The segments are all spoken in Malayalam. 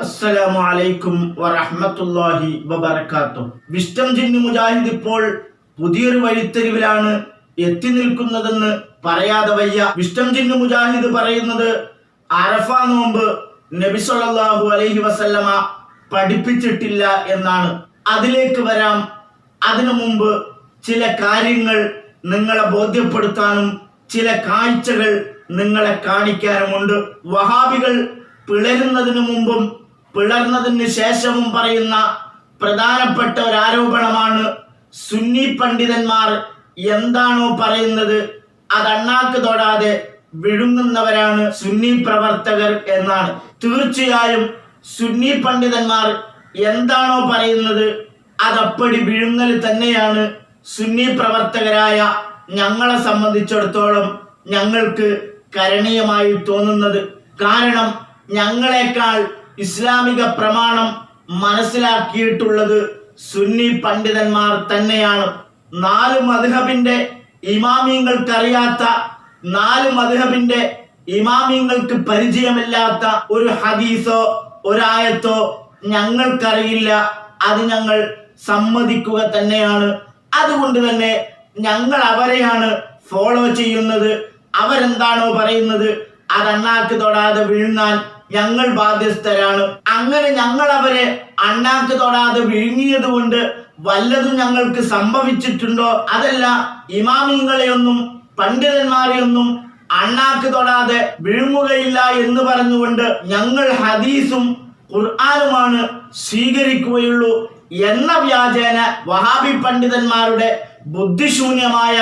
അസ്സലാമു അലൈക്കും വറഹ്മത്തുള്ളാഹി വബറകാതുഹു. വിഷ്ടം ജിന്ന് മുജാഹിദ് ഇപ്പോൾ പുതിയൊരു വഴിത്തെരുവിലാണ് എത്തി നിൽക്കുന്നതെന്ന് പറയാതെ വയ്യ. വിഷ്ടം ജിന്ന് മുജാഹിദ് പറയുന്നത് അറഫ നോമ്പ് നബി സല്ലല്ലാഹു അലൈഹി വസല്ലമ പഠിപ്പിച്ചിട്ടില്ല എന്നാണ്. അതിലേക്ക് വരാം. അതിനു മുമ്പ് ചില കാര്യങ്ങൾ നിങ്ങളെ ബോധ്യപ്പെടുത്താനും ചില കാഴ്ചകൾ നിങ്ങളെ കാണിക്കാനുമുണ്ട്. വഹാബികൾ പിളരുന്നതിനു മുമ്പും പിളർന്നതിന് ശേഷവും പറയുന്ന പ്രധാനപ്പെട്ട ഒരു ആരോപണമാണ് സുന്നി പണ്ഡിതന്മാർ എന്താണോ പറയുന്നത് അത് അണ്ണാക്ക് തൊടാതെ വിഴുങ്ങുന്നവരാണ് സുന്നി പ്രവർത്തകർ എന്നാണ്. തീർച്ചയായും സുന്നി പണ്ഡിതന്മാർ എന്താണോ പറയുന്നത് അതപ്പടി വിഴുങ്ങൽ തന്നെയാണ് സുന്നി പ്രവർത്തകരായ ഞങ്ങളെ സംബന്ധിച്ചിടത്തോളം ഞങ്ങൾക്ക് കരണീയമായി തോന്നുന്നത്. കാരണം ഞങ്ങളെക്കാൾ ഇസ്ലാമിക പ്രമാണം മനസ്സിലാക്കിയിട്ടുള്ളത് സുന്നി പണ്ഡിതന്മാർ തന്നെയാണ്. നാല് മധുഹബിന്റെ ഇമാമിയങ്ങൾക്കറിയാത്ത നാല് മധുഹബിന്റെ ഇമാമിയങ്ങൾക്ക് പരിചയമില്ലാത്ത ഒരു ഹദീസോ ഒരായത്തോ ഞങ്ങൾക്കറിയില്ല. അത് ഞങ്ങൾ സമ്മതിക്കുക തന്നെയാണ്. അതുകൊണ്ട് തന്നെ ഞങ്ങൾ അവരെയാണ് ഫോളോ ചെയ്യുന്നത്. അവരെന്താണോ പറയുന്നത്? അത് അണ്ണാക്ക് തൊടാതെ വിഴുങ്ങാൻ ഞങ്ങൾ ബാധ്യസ്ഥരാണ്. അങ്ങനെ ഞങ്ങൾ അവരെ അണ്ണാക്ക് തൊടാതെ വിഴുങ്ങിയത് കൊണ്ട് വല്ലതും ഞങ്ങൾക്ക് സംഭവിച്ചിട്ടുണ്ടോ? അതല്ല ഇമാമിങ്ങളെയൊന്നും പണ്ഡിതന്മാരെയൊന്നും അണ്ണാക്ക് തൊടാതെ വിഴുങ്ങുകയില്ല എന്ന് പറഞ്ഞുകൊണ്ട് ഞങ്ങൾ ഹദീസും ഖുർആാനുമാണ് സ്വീകരിക്കുകയുള്ളൂ എന്ന വ്യാജേന വഹാബി പണ്ഡിതന്മാരുടെ ബുദ്ധിശൂന്യമായ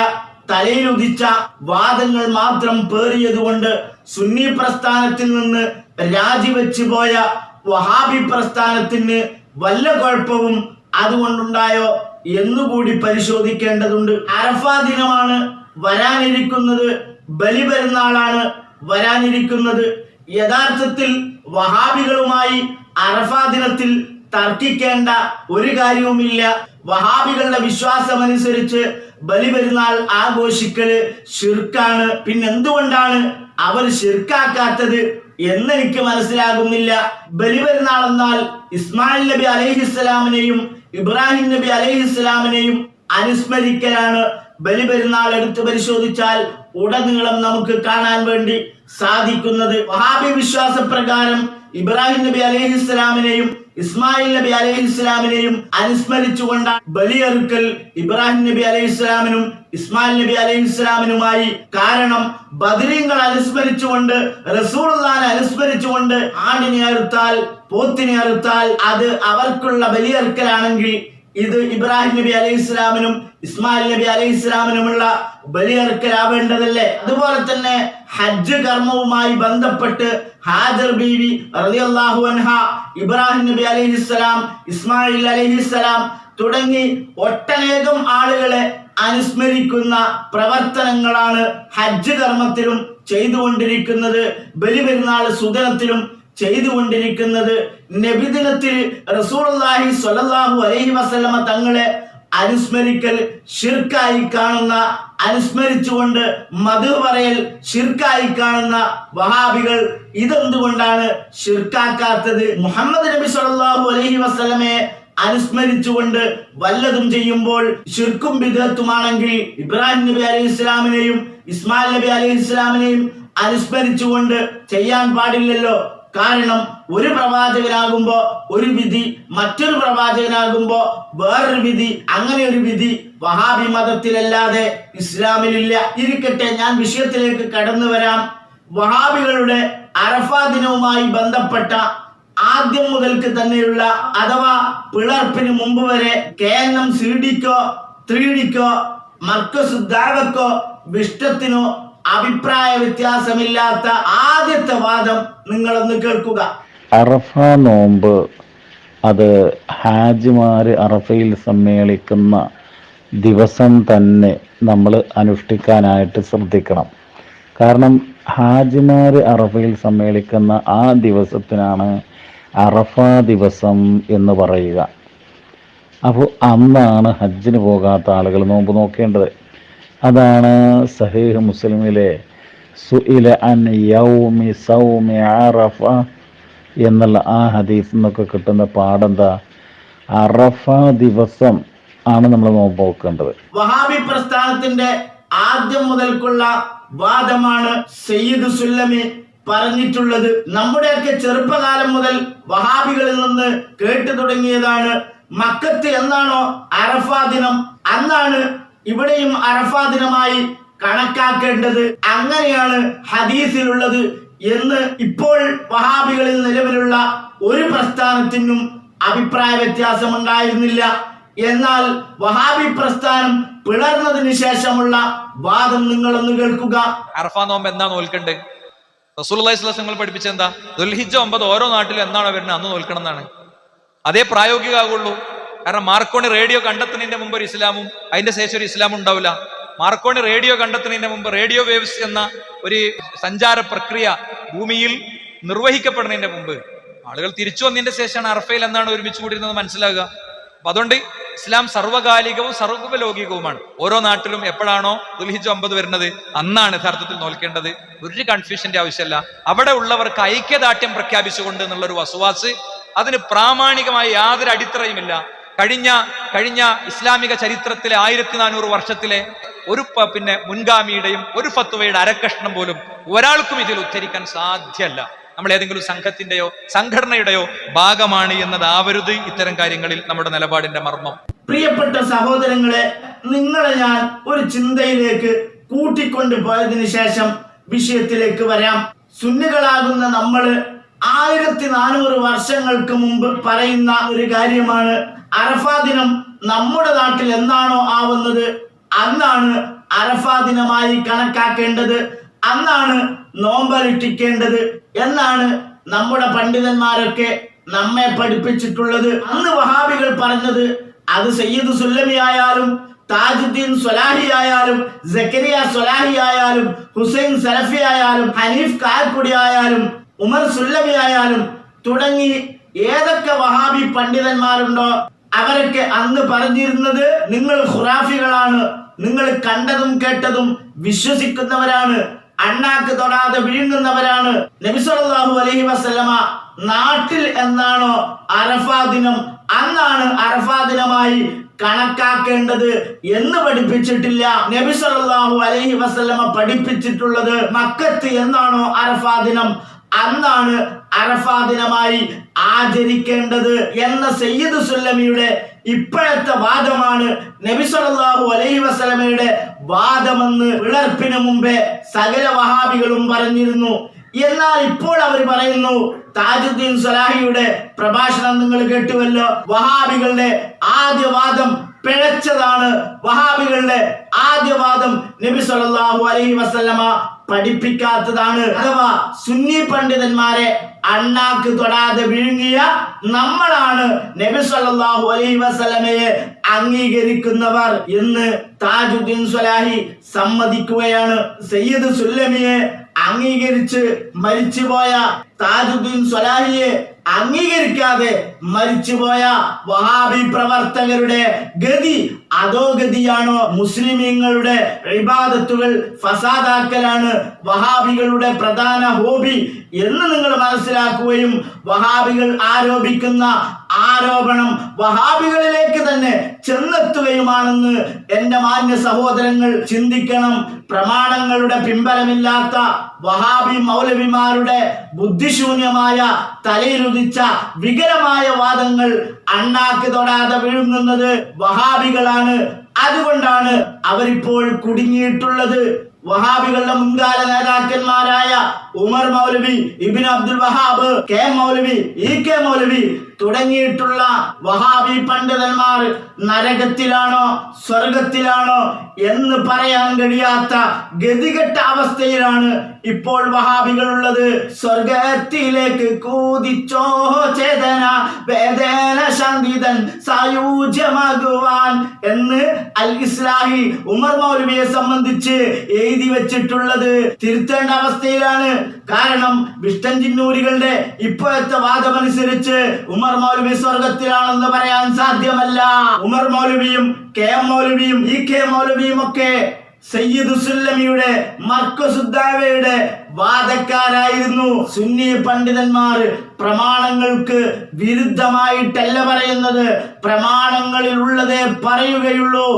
തലയിലുദിച്ച വാദങ്ങൾ മാത്രം പേറിയതുകൊണ്ട് സുന്നി പ്രസ്ഥാനത്തിൽ നിന്ന് രാജിവെച്ചു പോയ വഹാബി പ്രസ്ഥാനത്തിന് വല്ല കുഴപ്പവും അതുകൊണ്ടുണ്ടായോ എന്നുകൂടി പരിശോധിക്കേണ്ടതുണ്ട്. അറഫാ ദിനമാണ് വരാനിരിക്കുന്നത് ബലി ബലിപെരുന്നാളാണ് വരാനിരിക്കുന്നത്. യഥാർത്ഥത്തിൽ വഹാബികളുമായി അറഫാ ദിനത്തിൽ തർക്കിക്കേണ്ട ഒരു കാര്യവുമില്ല. വഹാബികളുടെ വിശ്വാസം അനുസരിച്ച് ബലിപെരുന്നാൾ ആഘോഷിക്കൽ ഷിർക്കാണ് പിന്നെ എന്തുകൊണ്ടാണ് അവർ ഷിർക്കാക്കാത്തത് എന്നെനിക്ക് മനസ്സിലാകുന്നില്ല. ബലിപെരുന്നാൾ എന്നാൽ ഇസ്മായിൽ നബി അലൈഹിസ്സലാമിനെയും ഇബ്രാഹിം നബി അലൈഹിസ്സലാമിനെയും അനുസ്മരിക്കലാണ്. ബലിപെരുന്നാൾ എടുത്ത് പരിശോധിച്ചാൽ ഉടനീളം നമുക്ക് കാണാൻ വേണ്ടി സാധിക്കുന്നത്. വഹാബി വിശ്വാസ പ്രകാരം ഇബ്രാഹിം നബി അലൈഹി ഇസ്ലാമിനെയും ഇസ്മായിൽ നബി അലൈഹി ഇസ്ലാമിനെയും അനുസ്മരിച്ചുകൊണ്ടാണ് ബലിയെറുക്കൽ ഇബ്രാഹിം നബി അലൈഹി ഇസ്ലാമിനും ഇസ്മായിൽ നബി അലൈഹി ഇസ്ലാമിനുമായി കാരണം ബദരീങ്ങൾ അനുസ്മരിച്ചുകൊണ്ട് റസൂലുള്ളാനെ അനുസ്മരിച്ചുകൊണ്ട് ആടിനെ അറുത്താൽ പോത്തിനെ അറുത്താൽ അത് അവർക്കുള്ള ബലിയെറുക്കലാണെങ്കിൽ ഇത് ഇബ്രാഹിം നബി അലൈഹി ഇസ്ലാമിനും ഇസ്മായിൽ നബി അലൈഹി ഇസ്ലാമിനുമുള്ള ബലിയർക്കലാവേണ്ടതല്ലേ അതുപോലെ തന്നെ ഹജ്ജ് കർമ്മവുമായി ബന്ധപ്പെട്ട് ഹാജർ ബീവി റളിയല്ലാഹു അൻഹ ഇബ്രാഹിം നബി അലൈഹി ഇസ്ലാം ഇസ്മായിൽ അലൈഹി ഇസ്ലാം തുടങ്ങി ഒട്ടനേകം ആളുകളെ അനുസ്മരിക്കുന്ന പ്രവർത്തനങ്ങളാണ് ഹജ്ജ് കർമ്മത്തിലും ചെയ്തുകൊണ്ടിരിക്കുന്നത്. ബലിപെരുന്നാൾ സുദനത്തിലും ചെയ്തുകൊണ്ടിരിക്കുന്നത് നബിദിനത്തിൽ റസൂലുള്ളാഹി സ്വല്ലല്ലാഹു അലൈഹി വസല്ലമ തങ്ങളെ അനുസ്മരിക്കൽ ഷിർക്കായി കാണുന്ന അനുസ്മരിച്ചുകൊണ്ട് മധു പറയൽ ഷിർക്കായി കാണുന്ന വഹാബികൾ ഇതെന്തുകൊണ്ടാണ് ഷിർക്കാക്കാത്തത് മുഹമ്മദ് നബി സല്ലല്ലാഹു അലൈഹി വസല്ലമയെ അനുസ്മരിച്ചുകൊണ്ട് വല്ലതും ചെയ്യുമ്പോൾ ഷിർക്കും വിധത്തുമാണെങ്കിൽ ഇബ്രാഹിം നബി അലൈഹി ഇസ്ലാമിനെയും ഇസ്മായിൽ നബി അലൈഹി ഇസ്ലാമിനെയും അനുസ്മരിച്ചുകൊണ്ട് ചെയ്യാൻ പാടില്ലല്ലോ. കാരണം ഒരു പ്രവാചകനാകുമ്പോ ഒരു വിധി മറ്റൊരു പ്രവാചകനാകുമ്പോൾ വേറൊരു വിധി അങ്ങനെ ഒരു വിധി വഹാബി മതത്തിലല്ലാതെ ഇസ്ലാമിലില്ല. ഇരിക്കട്ടെ ഞാൻ വിഷയത്തിലേക്ക് കടന്നു വരാം. വഹാബികളുടെ അറഫ ദിനവുമായി ബന്ധപ്പെട്ട ആദ്യം മുതൽക്ക് തന്നെയുള്ള അഥവാ പിളർപ്പിന് മുമ്പ് വരെ കെ എൻ എം സി ഡിക്കോ ത്രീ ഡിക്കോ വിഷ്ടത്തിനോ അഭിപ്രായ വ്യത്യാസമില്ലാത്ത ആദ്യത്തെ വാദം നിങ്ങളൊന്ന് കേൾക്കുക. അറഫ നോമ്പ് അത് ഹാജിമാർ അറഫയിൽ സമ്മേളിക്കുന്ന ദിവസം തന്നെ നമ്മൾ അനുഷ്ഠിക്കാനായിട്ട് ശ്രദ്ധിക്കണം. കാരണം ഹാജിമാർ അറഫയിൽ സമ്മേളിക്കുന്ന ആ ദിവസത്തിനാണ് അറഫ ദിവസം എന്ന് പറയുക. അപ്പോൾ അന്നാണ് ഹജ്ജിന് പോകാത്ത ആളുകൾ നോമ്പ് നോക്കേണ്ടത്. അതാണ് സഹീഹ് മുസ്ലിമിലെ സുഇല അൻ യൗമി സൗമി അറഫ എന്നുള്ള ആ ഹദീസ് നിന്നൊക്കെ കിട്ടുന്ന പാഠം പാടെന്താ? അറഫ ദിവസം ആണ് നമ്മൾ നോക്കേണ്ടത്. വഹാബി പ്രസ്ഥാനത്തിന്റെ ആദ്യം മുതൽക്കുള്ള വാദമാണ് സയ്യിദ് സുല്ലമി പറഞ്ഞിട്ടുള്ളത്. നമ്മുടെയൊക്കെ ചെറുപ്പകാലം മുതൽ വഹാബികളിൽ നിന്ന് കേട്ടു തുടങ്ങിയതാണ് മക്കത്ത് എന്നാണോ അറഫ ദിനം അന്നാണ് ഇവിടെയും അറഫാ ദിനമായി കണക്കാക്കേണ്ടത് അങ്ങനെയാണ് ഹദീസിലുള്ളത് എന്ന് ഇപ്പോൾ വഹാബികളിൽ നിലവിലുള്ള ഒരു പ്രസ്ഥാനത്തിനും അഭിപ്രായ വ്യത്യാസമുണ്ടായിരുന്നില്ല. എന്നാൽ വഹാബി പ്രസ്ഥാനം പിളർന്നതിന് ശേഷമുള്ള വാദം നിങ്ങളൊന്ന് കേൾക്കുക. അറഫാ നോമ്പ് എന്താ നോൽക്കണ്ട്? റസൂൽ പഠിപ്പിച്ച എന്താ ദുൽഹിജ ഒമ്പത് ഓരോ നാട്ടിലും എന്താണോ വരുന്നത് അന്ന് നോൽക്കണം എന്നാണ് അതേ പ്രായോഗികമാകുള്ളൂ കാരണം മാർക്കോണി റേഡിയോ കണ്ടെത്തുന്നതിന്റെ മുമ്പ് ഒരു ഇസ്ലാമും അതിന്റെ ശേഷം ഒരു ഇസ്ലാമും ഉണ്ടാവില്ല. മാർക്കോണി റേഡിയോ കണ്ടെത്തുന്നതിന്റെ മുമ്പ് റേഡിയോ വേവ്സ് എന്ന ഒരു സഞ്ചാര പ്രക്രിയ ഭൂമിയിൽ നിർവഹിക്കപ്പെടുന്നതിന്റെ മുമ്പ് ആളുകൾ തിരിച്ചു വന്നതിന്റെ ശേഷമാണ് അർഫയിൽ എന്നാണ് ഒരുമിച്ച് കൂടിയിരുന്നത് മനസ്സിലാകുക. അപ്പൊ അതുകൊണ്ട് ഇസ്ലാം സർവകാലികവും സർവലൗകികവുമാണ് ഓരോ നാട്ടിലും എപ്പോഴാണോ ദുൽഹിജ് ഒമ്പത് വരുന്നത്? അന്നാണ് യഥാർത്ഥത്തിൽ നോക്കേണ്ടത് ഒരു കൺഫ്യൂഷന്റെ ആവശ്യമല്ല. അവിടെ ഉള്ളവർക്ക് ഐക്യദാർഢ്യം പ്രഖ്യാപിച്ചുകൊണ്ട് എന്നുള്ളൊരു വസുവാസ് അതിന് പ്രാമാണികമായ യാതൊരു അടിത്തറയുമില്ല. കഴിഞ്ഞ കഴിഞ്ഞ ഇസ്ലാമിക ചരിത്രത്തിലെ ആയിരത്തി നാനൂറ് വർഷത്തിലെ ഒരു പിന്നെ മുൻഗാമിയുടെയും ഒരു ഫത്വയുടെ അരക്കഷ്ണം പോലും ഒരാൾക്കും ഇതിൽ ഉദ്ധരിക്കാൻ സാധ്യല്ല. നമ്മൾ ഏതെങ്കിലും സംഘത്തിന്റെയോ സംഘടനയുടെയോ ഭാഗമാണ് എന്നതാവരുത് ഇത്തരം കാര്യങ്ങളിൽ നമ്മുടെ നിലപാടിന്റെ മർമ്മം. പ്രിയപ്പെട്ട സഹോദരങ്ങളെ നിങ്ങളെ ഞാൻ ഒരു ചിന്തയിലേക്ക് കൂട്ടിക്കൊണ്ടു പോയതിനു ശേഷം വിഷയത്തിലേക്ക് വരാം. സുന്നികളാകുന്ന നമ്മൾ ആയിരത്തി നാനൂറ് വർഷങ്ങൾക്ക് മുമ്പ് പറയുന്ന ഒരു കാര്യമാണ്. അറഫാ ദിനം നമ്മുടെ നാട്ടിൽ എന്നാണോ ആവുന്നത് അന്നാണ് അറഫാ ദിനമായി കണക്കാക്കേണ്ടത് അന്നാണ് നോമ്പനുഷ്ഠിക്കേണ്ടത് എന്നാണ് നമ്മുടെ പണ്ഡിതന്മാരൊക്കെ നമ്മെ പഠിപ്പിച്ചിട്ടുള്ളത്. അന്ന് വഹാബികൾ പറഞ്ഞത് അത് സയ്യിദ് സുല്ലമി ആയാലും താജുദ്ദീൻ സ്വലാഹി ആയാലും ജക്കരിയ സ്വലാഹി ആയാലും ഹുസൈൻ സലഫി ആയാലും ഹനീഫ് കാൽക്കുടി ആയാലും ഉമർ സുല്ലമി ആയാലും തുടങ്ങി ഏതൊക്കെ വഹാബി പണ്ഡിതന്മാരുണ്ടോ അവരൊക്കെ അന്ന് പറഞ്ഞിരുന്നത് നിങ്ങൾ ഖുറാഫികളാണ്. നിങ്ങൾ കണ്ടതും കേട്ടതും വിശ്വസിക്കുന്നവരാണ്. അണ്ണാക്ക് തൊടാതെ വിഴുങ്ങുന്നവരാണ്. നബിസ്വല്ലാഹു അലഹി അലൈഹി വസല്ലമ നാട്ടിൽ എന്നാണോ അറഫാ ദിനം? അന്നാണ് അറഫാ ദിനമായി കണക്കാക്കേണ്ടത് എന്ന് പഠിപ്പിച്ചിട്ടില്ല. നബി സല്ലല്ലാഹു അലൈഹി വസല്ലമ പഠിപ്പിച്ചിട്ടുള്ളത് മക്കത്ത് എന്നാണോ അറഫാ ദിനം? അന്നാണ് അറഫാ ദിനമായി ആചരിക്കേണ്ടത് എന്ന സയ്യിദ് സുല്ലമിയുടെ ഇപ്പോഴത്തെ വാദമാണ് നബി സല്ലല്ലാഹു അലൈഹി വസല്ലമയുടെ വാദമെന്ന് വിളർപ്പിന് മുമ്പേ സകല വഹാബികളും പറഞ്ഞിരുന്നു. എന്നാൽ ഇപ്പോൾ അവർ പറയുന്നു താജുദ്ദീൻ സലാഹിയുടെ പ്രഭാഷണം നിങ്ങൾ കേട്ടുവല്ലോ. വഹാബികളുടെ ആദ്യ വാദം പിഴച്ചതാണ്. വഹാബികളുടെ ആദ്യ വാദം നബി സല്ലല്ലാഹു അലൈഹി വസല്ലമ പഠിപ്പിക്കാത്തതാണ് അഥവാ സുന്നി പണ്ഡിതന്മാരെ അണ്ണാക്ക് തൊടാതെ വിഴുങ്ങിയ നമ്മളാണ് നബി സല്ലല്ലാഹു അലൈഹി വസല്ലമയെ അംഗീകരിക്കുന്നവർ എന്ന് താജുദ്ദീൻ സ്വലാഹി സമ്മതിക്കുകയാണ്. സയ്യിദ് സുല്ലമിയെ അംഗീകരിച്ച് മരിച്ചുപോയ താജുദ്ദീൻ സ്വലാഹിയെ അംഗീകരിക്കാതെ മരിച്ചുപോയ വഹാബി പ്രവർത്തകരുടെ ഗതി അധോഗതിയാണോ മുസ്ലിമീങ്ങളുടെ ഇബാദത്തുകൾ ഫസാദാക്കലാണ് വഹാബികളുടെ പ്രധാന ഹോബി എന്ന് നിങ്ങൾ മനസ്സിലാക്കുകയും വഹാബികൾ ആരോപിക്കുന്ന ആരോപണം വഹാബികളിലേക്ക് തന്നെ ചെന്നെത്തുകയുമാണെന്ന് എന്റെ മാന്യ സഹോദരങ്ങൾ ചിന്തിക്കണം. പ്രമാണങ്ങളുടെ പിൻബലമില്ലാത്ത വഹാബി മൗലവിമാരുടെ ബുദ്ധിശൂന്യമായ തലയിലുദിച്ച വികലമായ വാദങ്ങൾ അണ്ണാക്ക് തൊടാതെ വിഴുങ്ങുന്നത് വഹാബികളാണ്. അതുകൊണ്ടാണ് അവരിപ്പോൾ കുടുങ്ങിയിട്ടുള്ളത്. വഹാബികളുടെ മുൻകാല നേതാക്കന്മാരായ Umar Maulavi Ibn Abdul Wahab K Maulavi E K Maulavi തുടങ്ങിയിട്ടുള്ള വഹാബി പണ്ഡിതന്മാർ നരകത്തിലാണോ സ്വർഗത്തിലാണോ എന്ന് പറയാൻ കഴിയാത്ത ഗതികെട്ട അവസ്ഥയിലാണ് ഇപ്പോൾ വഹാബികൾ ഉള്ളത് സ്വർഗത്തിലേക്ക് കൂതിച്ചോ ചേതന വേദന ശാന്തിതൻ സായൂജ്യമാകുവാൻ എന്ന് അൽ ഇസ്ലാഹി ഉമർ മൗലവിയെ സംബന്ധിച്ച് എഴുതി വെച്ചിട്ടുള്ളത് തിരുത്തേണ്ട അവസ്ഥയിലാണ്. കാരണം വിഷ്ടൻ ചിന്നൂരികളുടെ ഇപ്പോഴത്തെ വാദമനുസരിച്ച് ഉമർ മൗലവി സ്വർഗത്തിലാണെന്ന് പറയാൻ സാധ്യമല്ല. ഉമർ മൗലവിയും കെ എം മൗലവിയും ഇ കെ മൗലവിയും ഒക്കെ സയ്യിദ് സുല്ലമിയുടെ മർക്കസുദ്ദാവയുടെ വാദക്കാരായിരുന്നു. സുന്നി പണ്ഡിതന്മാർ പ്രമാണങ്ങൾക്ക് വിരുദ്ധമായിട്ടല്ല പറയുന്നത്. പ്രമാണങ്ങളിൽ ഉള്ളതേ പറയുകയുള്ളൂ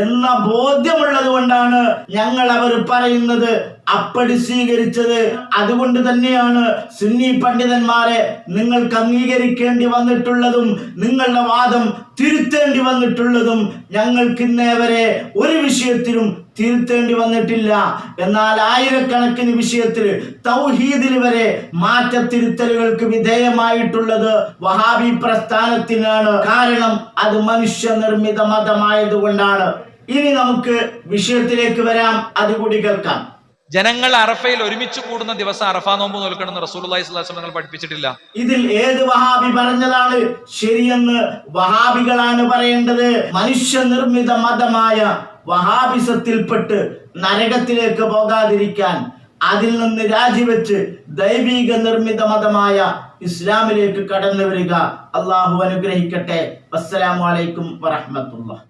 എന്ന ബോധ്യമുള്ളത് കൊണ്ടാണ് ഞങ്ങൾ അവർ പറയുന്നത്. അപ്പടി സ്വീകരിച്ചത് അതുകൊണ്ട് തന്നെയാണ് സുന്നി പണ്ഡിതന്മാരെ നിങ്ങൾക്ക് അംഗീകരിക്കേണ്ടി വന്നിട്ടുള്ളതും നിങ്ങളുടെ വാദം തിരുത്തേണ്ടി വന്നിട്ടുള്ളതും ഞങ്ങൾക്ക് ഇന്നേവരെ ഒരു വിഷയത്തിലും തിരുത്തേണ്ടി വന്നിട്ടില്ല. എന്നാൽ ആയിരക്കണക്കിന് വിഷയത്തിൽ തൗഹീദിൽ വരെ മാറ്റത്തിരുത്തലുകൾക്ക് വിധേയമായിട്ടുള്ളത് വഹാബി പ്രസ്ഥാനത്തിനാണ്. കാരണം അത് മനുഷ്യ നിർമ്മിത മതമായതുകൊണ്ടാണ്. ഇനി നമുക്ക് വിഷയത്തിലേക്ക് വരാം. അതുകൂടി കേൾക്കാം. ജനങ്ങൾ അറഫയിൽ ഒരുമിച്ച് കൂടുന്ന ദിവസം അറഫ നോമ്പ് നോൽക്കണമെന്ന് സ്വലാസ്ലം നിങ്ങൾ പഠിപ്പിച്ചിട്ടില്ല. ഇതിൽ ഏത് വഹാബി പറഞ്ഞതാണ്? ശരിയെന്ന് വഹാബികളാണ് പറയേണ്ടത്. മനുഷ്യ നിർമ്മിത മതമായ വഹാബിസത്തിൽപ്പെട്ട് നരകത്തിലേക്ക് പോകാതിരിക്കാൻ അതിൽ നിന്ന് രാജിവെച്ച് ദൈവിക നിർമ്മിത മതമായ ഇസ്ലാമിലേക്ക് കടന്നു വരിക. അള്ളാഹു അനുഗ്രഹിക്കട്ടെ. അസ്സലാമു അലൈക്കും വറഹ്മത്തുള്ളാഹി.